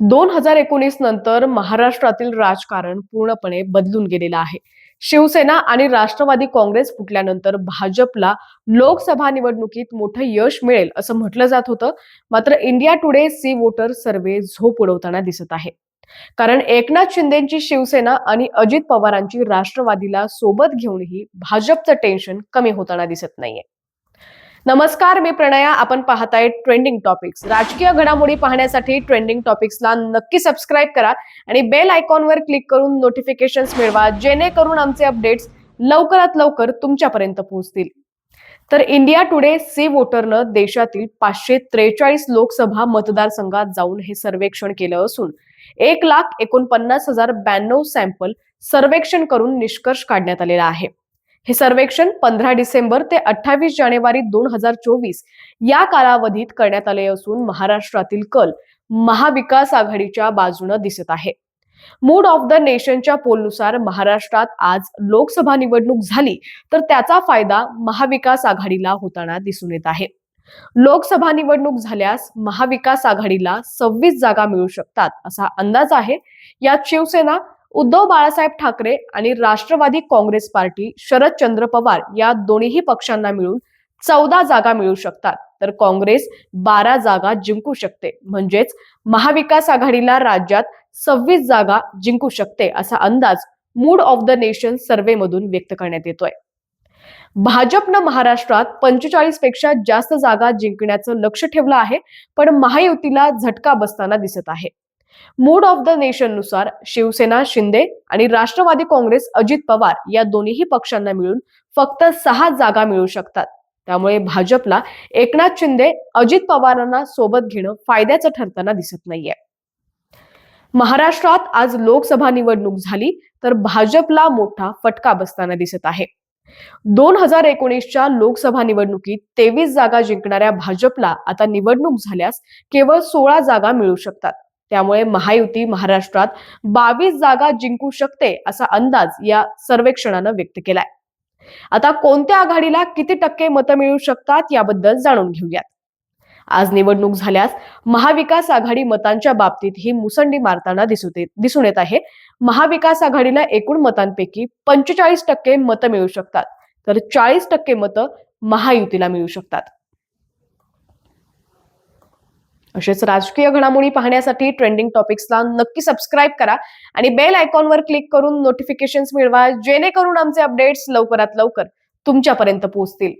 दोन हजार एकोणीस नंतर महाराष्ट्रातील राजकारण पूर्णपणे बदलून गेलेलं आहे. शिवसेना आणि राष्ट्रवादी काँग्रेस फुटल्यानंतर भाजपला लोकसभा निवडणुकीत मोठं यश मिळेल असं म्हटलं जात होतं. मात्र India Today C voter survey झोप उडवताना दिसत आहे. कारण एकनाथ शिंदेची शिवसेना आणि अजित पवारांची राष्ट्रवादीला सोबत घेऊनही भाजपचं टेन्शन कमी होताना दिसत नाहीये. नमस्कार मी प्रणया. आपण पाहताय ट्रेंडिंग टॉपिक्स राजकीय घडामोडी पाहण्यासाठी ट्रेंडिंग टॉपिक्सला नक्की सबस्क्राईब करा आणि बेल आयकॉनवर क्लिक करून नोटिफिकेशन्स मिळवा जेणेकरून आमचे अपडेट्स लवकरात लवकर तुमच्यापर्यंत पोहोचतील. तर इंडिया टुडे सी वोटरनं देशातील पाचशे त्रेचाळीस लोकसभा मतदारसंघात जाऊन हे सर्वेक्षण केलं असून एक लाख एकोणपन्नास हजार ब्याण्णव सॅम्पल सर्वेक्षण करून निष्कर्ष काढण्यात आलेला आहे. हे सर्वेक्षण पंधरा डिसेंबर ते अठ्ठावीस जानेवारी दोन हजार चोवीस या कालावधीत करण्यात आले असून महाराष्ट्रातील कल महाविकास आघाडीच्या बाजूनं दिसत आहे. मूड ऑफ द नेशनच्या पोलनुसार महाराष्ट्रात आज लोकसभा निवडणूक झाली तर त्याचा फायदा महाविकास आघाडीला होताना दिसून येत आहे. लोकसभा निवडणूक झाल्यास महाविकास आघाडीला सव्वीस जागा मिळू शकतात असा अंदाज आहे. यात शिवसेना उद्धव बाळासाहेब ठाकरे आणि राष्ट्रवादी काँग्रेस पार्टी शरदचंद्र पवार या दोन्ही पक्षांना मिळून चौदा जागा मिळू शकतात. तर काँग्रेस बारा जागा जिंकू शकते. म्हणजेच महाविकास आघाडीला राज्यात सव्वीस जागा जिंकू शकते असा अंदाज mood of the nation survey मधून व्यक्त करण्यात येतोय. भाजपनं महाराष्ट्रात पंचेचाळीसपेक्षा जास्त जागा जिंकण्याचं लक्ष ठेवलं आहे पण महायुतीला झटका बसताना दिसत आहे. मूड ऑफ द नेशननुसार शिवसेना शिंदे आणि राष्ट्रवादी काँग्रेस अजित पवार या दोन्ही पक्षांना मिळून फक्त सहा जागा मिळू शकतात. त्यामुळे भाजपला एकनाथ शिंदे अजित पवारांना सोबत घेणं फायद्याचं ठरताना दिसत नाहीये. महाराष्ट्रात आज लोकसभा निवडणूक झाली तर भाजपला मोठा फटका बसताना दिसत आहे. दोन हजार एकोणीसच्या लोकसभा निवडणुकीत तेवीस जागा जिंकणाऱ्या भाजपला आता निवडणूक झाल्यास केवळ सोळा जागा मिळू शकतात. त्यामुळे महायुती महाराष्ट्रात बावीस जागा जिंकू शकते असा अंदाज या सर्वेक्षणानं व्यक्त केलाय. आता कोणत्या आघाडीला किती टक्के मतं मिळू शकतात याबद्दल जाणून घेऊयात. आज निवडणूक झाल्यास महाविकास आघाडी मतांच्या बाबतीत ही मुसंडी मारताना दिसून येत दिसून येत आहे. महाविकास आघाडीला एकूण मतांपैकी पंचेचाळीस टक्के मतं मिळू शकतात. तर चाळीस टक्के मतं महायुतीला मिळू शकतात. असेच राजकीय घडामोडी पाहण्यासाठी ट्रेंडिंग टॉपिक्सला नक्की सबस्क्राईब करा आणि बेल आयकॉनवर क्लिक करून नोटिफिकेशन्स मिळवा जेणेकरून आमचे अपडेट्स लवकरात लवकर तुमच्यापर्यंत पोहोचतील.